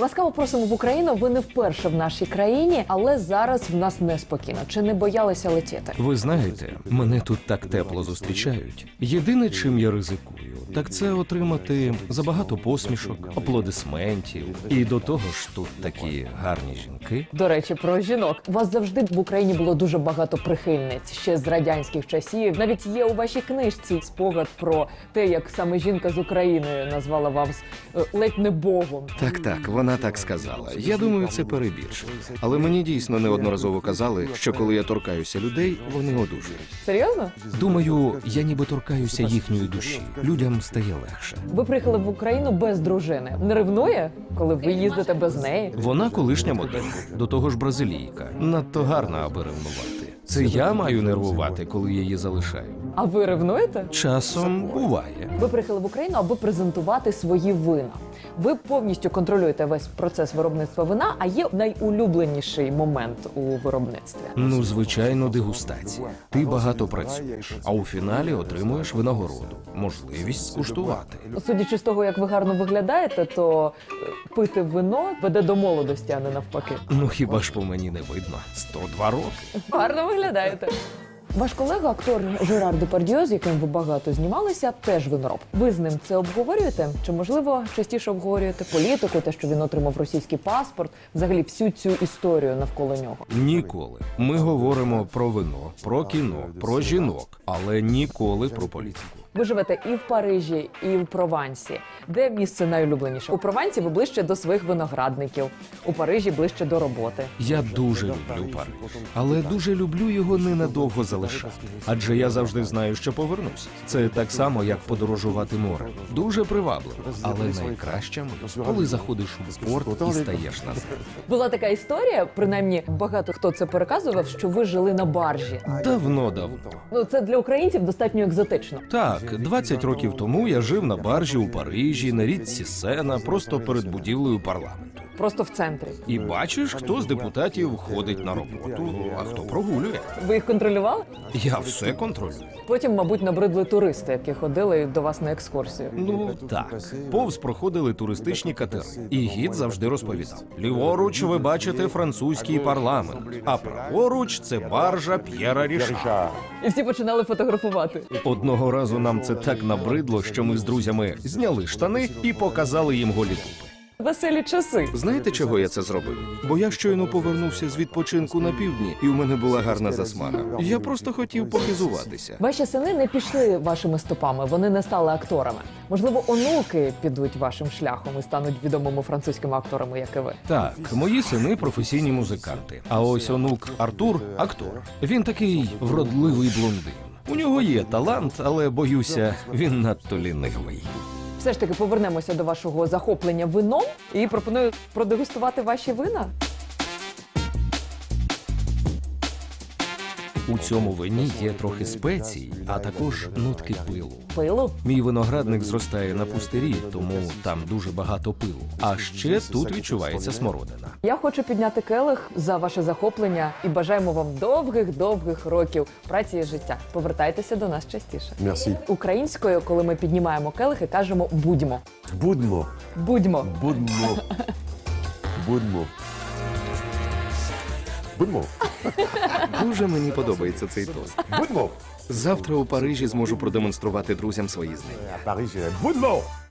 Ласкаво просимо в Україну. Ви не вперше в нашій країні, але зараз в нас неспокійно. Чи не боялися летіти? Ви знаєте, мене тут так тепло зустрічають. Єдине, чим я ризикую, так це отримати забагато посмішок, аплодисментів. І до того ж, тут такі гарні жінки. До речі, про жінок. У вас завжди в Україні було дуже багато прихильниць ще з радянських часів. Навіть є у вашій книжці спогад про те, як саме жінка з України назвала вас е, ледь не богом. Так, так, вона так сказала. Я думаю, це перебільшення. Але мені дійсно неодноразово казали, що коли я торкаюся людей, вони одужують. Серйозно? Думаю, я ніби торкаюся їхньої душі. Людям стає легше. Ви приїхали в Україну без дружини. Не ревнує, коли ви їздите без неї? Вона колишня модель, до того ж бразилійка. Надто гарна, аби ревнувати. Це я маю нервувати, коли її залишаю. А ви ревнуєте? Часом буває. Ви приїхали в Україну, аби презентувати свої вина. Ви повністю контролюєте весь процес виробництва вина. А є найулюбленіший момент у виробництві. Ну, звичайно, дегустація. Ти багато працюєш, а у фіналі отримуєш винагороду, можливість скуштувати. Судячи з того, як ви гарно виглядаєте, то е, пити вино веде до молодості, а не навпаки. Ну хіба ж по мені не видно? 102 роки. Гарно виглядаєте. Ваш колега, актор Жерар Депардіо, з яким ви багато знімалися, теж винороб. Ви з ним це обговорюєте? Чи можливо частіше обговорюєте політику, те, що він отримав російський паспорт, взагалі всю цю історію навколо нього? Ніколи. Ми говоримо про вино, про кіно, про жінок, але ніколи про політику. Ви живете і в Парижі, і в Провансі. Де місце найулюбленіше? У Провансі ви ближче до своїх виноградників, у Парижі ближче до роботи. Я дуже люблю Париж, але дуже люблю його ненадовго залишати. Адже я завжди знаю, що повернусь. Це так само, як подорожувати морем. Дуже привабливо, але найкраще коли заходиш у порт і стаєш на землю. Була така історія, принаймні багато хто це переказував, що ви жили на баржі. Давно давно. Ну це для українців достатньо екзотично. Так, 20 років тому я жив на баржі у Парижі, на річці Сена, просто перед будівлею парламенту. Просто в центрі. І бачиш, хто з депутатів ходить на роботу, а хто прогулює. Ви їх контролювали? Я все контролюю. Потім, мабуть, набридли туристи, які ходили до вас на екскурсію. Ну так, повз проходили туристичні катери, і гід завжди розповідав: ліворуч ви бачите французький парламент, а праворуч це баржа П'єра Ріша. І всі починали фотографувати. Одного разу нам це так набридло, що ми з друзями зняли штани і показали їм голі дупи. Веселі часи. Знаєте, чого я це зробив? Бо я щойно повернувся з відпочинку на півдні, і у мене була гарна засмага. Я просто хотів похизуватися. Ваші сини не пішли вашими стопами, вони не стали акторами. Можливо, онуки підуть вашим шляхом і стануть відомими французькими акторами, як і ви. Так, мої сини професійні музиканти. А ось онук Артур актор. Він такий вродливий блондин. У нього є талант, але боюся, він надто лінивий. Все ж таки повернемося до вашого захоплення вином і пропоную продегустувати ваші вина. У цьому вині є трохи спецій, а також нотки пилу. Пилу. Мій виноградник зростає на пустирі, тому там дуже багато пилу. А ще тут відчувається смородина. Я хочу підняти келих за ваше захоплення і бажаємо вам довгих-довгих років праці і життя. Повертайтеся до нас частіше. Merci. Українською, коли ми піднімаємо келихи, кажемо будьмо. Будьмо. Будьмо. Будьмо. Будьмо. Будьмо. Дуже мені подобається цей тост. Будьмо. Завтра у Парижі зможу продемонструвати друзям свої знання. Парижі. Будьмо.